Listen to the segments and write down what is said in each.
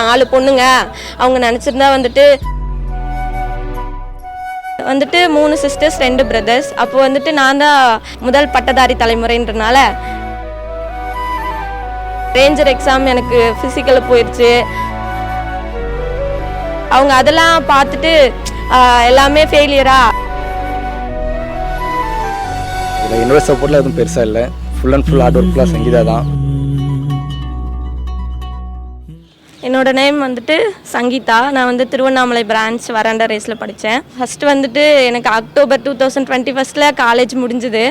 நாலு பொண்ணுங்க. அவங்க நினச்சிருந்தா வந்துட்டு வந்துட்டு மூணு சிஸ்டர்ஸ் ரெண்டு பிரதர்ஸ் அப்போ வந்துட்டு நான் தான் முதல் பட்டதாரி தலைமுறைன்றனால ரேஞ்சர் எக்ஸாம் எனக்கு ஃபிசிக்கலில் போயிடுச்சு அவங்க அதெல்லாம் பார்த்துட்டு எல்லாமே ஃபெயிலியரா இதில் என்னோட சப்போர்ட்டில் எதுவும் பெருசாக இல்லை. Full and full hard work ஃபுல்லாக சங்கீதா தான் என்னோட நேம் வந்துட்டு சங்கீதா. நான் வந்து திருவண்ணாமலை பிரான்ச் வராண்டா ரேஸில் படித்தேன் ஃபஸ்ட்டு வந்துட்டு எனக்கு அக்டோபர் டூ தௌசண்ட் டுவெண்ட்டி ஃபஸ்ட்டில் காலேஜ் முடிஞ்சுது.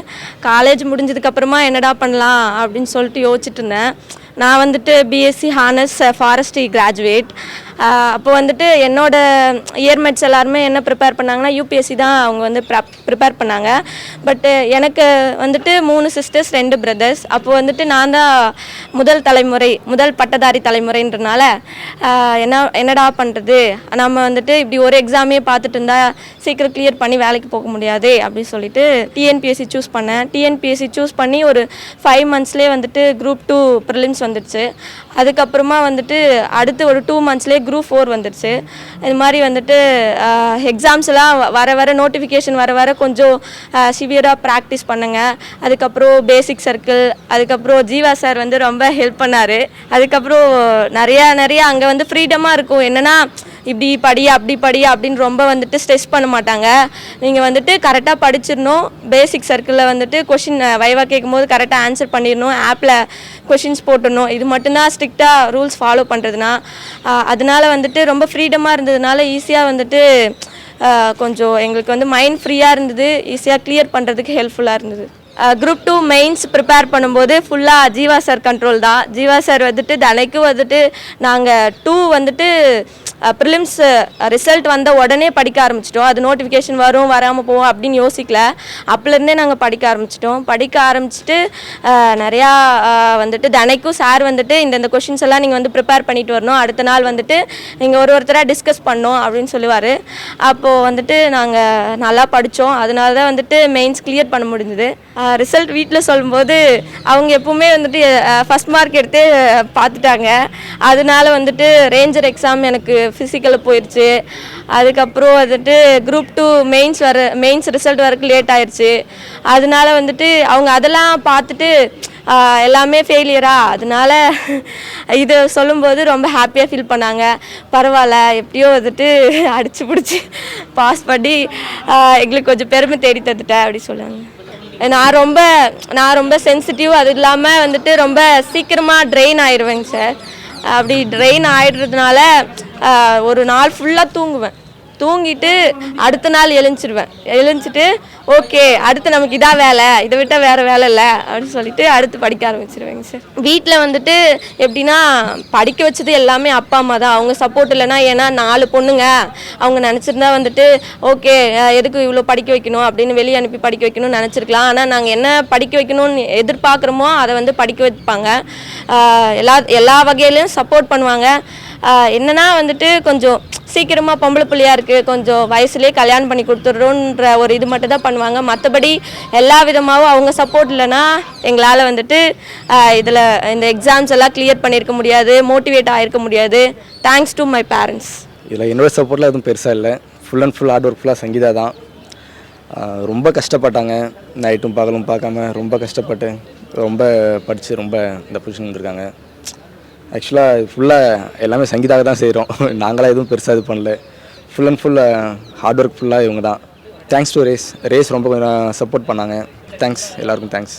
காலேஜ் முடிஞ்சதுக்கப்புறமா என்னடா பண்ணலாம் அப்படின்னு சொல்லிட்டு யோசிச்சுட்டு இருந்தேன். நான் வந்துட்டு பிஎஸ்சி ஹானஸ் ஃபாரஸ்ட்ரி கிராஜுவேட் அப்போ வந்துட்டு என்னோட இயர்மெட்ஸ் எல்லாருமே என்ன ப்ரிப்பேர் பண்ணாங்கன்னா யூபிஎஸ்சி தான் அவங்க வந்து ப்ரிப்பேர் பண்ணாங்க. பட்டு எனக்கு வந்துட்டு மூணு சிஸ்டர்ஸ் ரெண்டு பிரதர்ஸ் அப்போ வந்துட்டு நான் தான் முதல் தலைமுறை முதல் பட்டதாரி தலைமுறைன்றனால என்ன என்னடா பண்ணுறது நம்ம வந்துட்டு இப்படி ஒரு எக்ஸாமே பார்த்துட்டு இருந்தால் சீக்கிரம் கிளியர் பண்ணி வேலைக்கு போக முடியாது அப்படின்னு சொல்லிட்டு டிஎன்பிஎஸ்சி சூஸ் பண்ணேன். டிஎன்பிஎஸ்சி சூஸ் பண்ணி ஒரு ஃபைவ் மந்த்ஸ்லேயே வந்துட்டு குரூப் டூ ப்ரிலிம்ஸ் வந்துடுச்சு. அதுக்கப்புறமா வந்துட்டு அடுத்து ஒரு டூ மந்த்ஸ்லேயே குரூப் ஃபோர் வந்துடுச்சு. இது மாதிரி வந்துட்டு எக்ஸாம்ஸ் எல்லாம் வர வர நோட்டிஃபிகேஷன் வர வர கொஞ்சம் சிவியராக ப்ராக்டிஸ் பண்ணுங்க. அதுக்கப்புறம் பேசிக் சர்க்கிள் அதுக்கப்புறம் ஜீவா சார் வந்து ரொம்ப ஹெல்ப் பண்ணார். அதுக்கப்புறம் நிறையா நிறையா அங்கே வந்து ஃப்ரீடமாக இருக்கும். என்னென்னா இப்படி படி அப்படி படி அப்படின்னு ரொம்ப வந்துட்டு ஸ்ட்ரெஸ் பண்ண மாட்டாங்க. நீங்கள் வந்துட்டு கரெக்டாக படிச்சிடணும் பேசிக் சர்க்கிளில் வந்துட்டு கொஷின் வைவா கேட்கும்போது கரெக்டாக ஆன்சர் பண்ணிடணும் ஆப்பில் கொஷின்ஸ் போட்டுடணும் இது மட்டும்தான் ஸ்ட்ரிக்டாக ரூல்ஸ் ஃபாலோ பண்ணுறதுனா அதனால வந்துட்டு ரொம்ப ஃப்ரீடமாக இருந்ததுனால ஈஸியாக வந்துட்டு கொஞ்சம் எங்களுக்கு வந்து மைண்ட் ஃப்ரீயாக இருந்தது. ஈஸியாக கிளியர் பண்ணுறதுக்கு ஹெல்ப்ஃபுல்லாக இருந்தது. குரூப் டூ மெயின்ஸ் ப்ரிப்பேர் பண்ணும்போது ஃபுல்லாக ஜீவா சார் கண்ட்ரோல் தான். ஜீவா சார் வந்துட்டு தினைக்கும் வந்துட்டு நாங்கள் டூ வந்துட்டு ப்ரிலிம்ஸ் ரிசல்ட் வந்த உடனே படிக்க ஆரம்பிச்சிட்டோம். அது நோட்டிஃபிகேஷன் வரும் வராமல் போவோம் அப்படின்னு யோசிக்கல. அப்போலேருந்தே நாங்கள் படிக்க ஆரம்பிச்சிட்டோம். படிக்க ஆரம்பிச்சிட்டு நிறையா வந்துட்டு தினைக்கும் சார் வந்துட்டு இந்தந்த கொஷின்ஸ் எல்லாம் நீங்கள் வந்து ப்ரிப்பேர் பண்ணிட்டு வரணும். அடுத்த நாள் வந்துட்டு நீங்கள் ஒரு ஒருத்தராக டிஸ்கஸ் பண்ணோம் அப்படின்னு சொல்லுவார். அப்போது வந்துட்டு நாங்கள் நல்லா படித்தோம் அதனால தான் வந்துட்டு மெயின்ஸ் கிளியர் பண்ண முடிஞ்சுது. ரிசல்ட் வீட்டில் சொல்லும்போது அவங்க எப்பவுமே வந்துட்டு ஃபஸ்ட் மார்க் எடுத்து பார்த்துட்டாங்க. அதனால வந்துட்டு ரேஞ்சர் எக்ஸாம் எனக்கு ஃபிசிக்கலில் போயிடுச்சு அதுக்கப்புறம் வந்துட்டு குரூப் டூ மெயின்ஸ் வர மெயின்ஸ் ரிசல்ட் வரக்கு லேட் ஆயிடுச்சு அதனால வந்துட்டு அவங்க அதெல்லாம் பார்த்துட்டு எல்லாமே ஃபெயிலியரா அதனால இது சொல்லும்போது ரொம்ப ஹாப்பியாக ஃபீல் பண்ணாங்க. பரவாயில்ல எப்படியோ வந்துட்டு அடிச்சு பிடிச்சி பாஸ் பண்ணி எங்களுக்கு கொஞ்சம் பெருமை தேடி தந்துட்டேன் அப்படி சொல்லுவாங்க. நான் ரொம்ப நான் ரொம்ப சென்சிட்டிவ் அது இல்லாமல் வந்துட்டு ரொம்ப சீக்கிரமாக ட்ரெயின் ஆயிடுவேங்க சார். அப்படி ட்ரெயின் ஆயிடுறதுனால ஒரு நாள் ஃபுல்லாக தூங்குவேன். தூங்கிட்டு அடுத்த நாள் எழுந்திருவேன் எழுஞ்சிட்டு ஓகே அடுத்து நமக்கு இதான் வேலை. இதை விட்டால் வேறு வேலை இல்லை. அப்படின்னு சொல்லிட்டு அடுத்து படிக்க ஆரம்பிச்சிருவேங்க சார். வீட்டில் வந்துட்டு எப்படின்னா படிக்க வச்சது எல்லாமே அப்பா அம்மா தான். அவங்க சப்போர்ட் இல்லைன்னா ஏன்னா நாலு பொண்ணுங்க. அவங்க நினச்சிருந்தா வந்துட்டு ஓகே எதுக்கு இவ்வளோ படிக்க வைக்கணும்? அப்படின்னு வெளியே அனுப்பி படிக்க வைக்கணும்னு நினச்சிருக்கலாம். ஆனால் நாங்கள் என்ன படிக்க வைக்கணும்னு எதிர்பார்க்குறோமோ அதை வந்து படிக்க வைப்பாங்க. எல்லா எல்லா வகையிலையும் சப்போர்ட் பண்ணுவாங்க. என்னன்னா வந்துட்டு கொஞ்சம் சீக்கிரமாக பொம்பளை பிள்ளையா இருக்குது கொஞ்சம் வயசுலேயே கல்யாணம் பண்ணி கொடுத்துட்றோன்ற ஒரு இது மட்டும் தான் பண்ணுவாங்க. மற்றபடி எல்லா விதமாகவும் அவங்க சப்போர்ட் இல்லைன்னா எங்களால் வந்துட்டு இதில் இந்த எக்ஸாம்ஸ் எல்லாம் கிளியர் பண்ணியிருக்க முடியாது மோட்டிவேட் ஆகிருக்க முடியாது. தேங்க்ஸ் டு மை பேரண்ட்ஸ் இதில் என்னோட சப்போர்ட்டில் எதுவும் பெருசாக இல்லை. Full and full hard work ஃபுல்லாக சங்கீதா தான். ரொம்ப கஷ்டப்பட்டாங்க. நைட்டும் பகலும் பார்க்காம ரொம்ப கஷ்டப்பட்டு ரொம்ப படித்து ரொம்ப இந்த பொசிஷன் வந்திருக்காங்க ஆக்சுவலாக ஃபுல்லாக எல்லாமே சங்கீதாக தான் செய்கிறோம் நாங்களாம் எதுவும் பெருசாக இது பண்ணல. Full and full hard work ஃபுல்லாக இவங்க தான். தேங்க்ஸ் டு ரேஸ் ரேஸ் ரொம்ப கொஞ்சம் சப்போர்ட் பண்ணாங்க. தேங்க்ஸ் எல்லாருக்கும் தேங்க்ஸ்